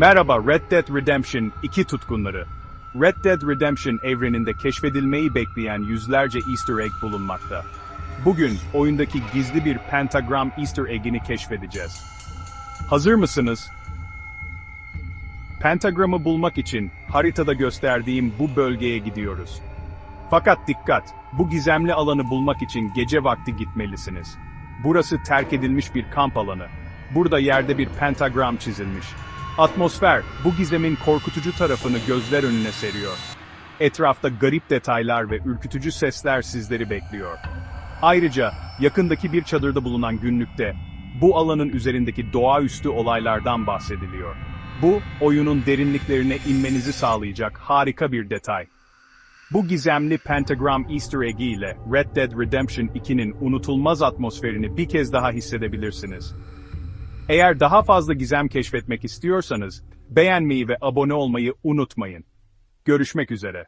Merhaba Red Dead Redemption 2 tutkunları. Red Dead Redemption evreninde keşfedilmeyi bekleyen yüzlerce Easter egg bulunmakta. Bugün oyundaki gizli bir pentagram Easter egg'ini keşfedeceğiz. Hazır mısınız? Pentagramı bulmak için haritada gösterdiğim bu bölgeye gidiyoruz. Fakat dikkat, bu gizemli alanı bulmak için gece vakti gitmelisiniz. Burası terk edilmiş bir kamp alanı. Burada yerde bir pentagram çizilmiş. Atmosfer, bu gizemin korkutucu tarafını gözler önüne seriyor. Etrafta garip detaylar ve ürkütücü sesler sizleri bekliyor. Ayrıca, yakındaki bir çadırda bulunan günlükte, bu alanın üzerindeki doğaüstü olaylardan bahsediliyor. Bu, oyunun derinliklerine inmenizi sağlayacak harika bir detay. Bu gizemli Pentagram Easter Egg ile Red Dead Redemption 2'nin unutulmaz atmosferini bir kez daha hissedebilirsiniz. Eğer daha fazla gizem keşfetmek istiyorsanız, beğenmeyi ve abone olmayı unutmayın. Görüşmek üzere.